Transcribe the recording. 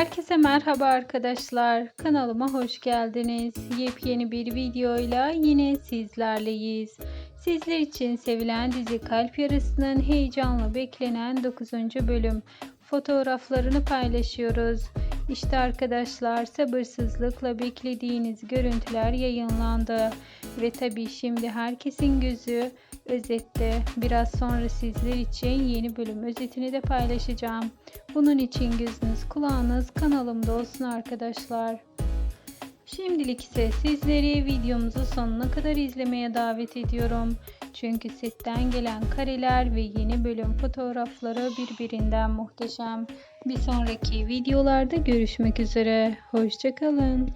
Herkese merhaba arkadaşlar. Kanalıma hoş geldiniz. Yepyeni bir videoyla yine sizlerleyiz. Sizler için sevilen dizi Kalp Yarısı'nın heyecanla beklenen 9. bölüm fotoğraflarını paylaşıyoruz. İşte arkadaşlar sabırsızlıkla beklediğiniz görüntüler yayınlandı. Ve tabii şimdi herkesin gözü özette. Biraz sonra sizler için yeni bölüm özetini de paylaşacağım. Bunun için gözünüz kulağınız kanalımda olsun arkadaşlar. Şimdilik ise sizleri videomuzu sonuna kadar izlemeye davet ediyorum. Çünkü setten gelen kareler ve yeni bölüm fotoğrafları birbirinden muhteşem. Bir sonraki videolarda görüşmek üzere. Hoşçakalın.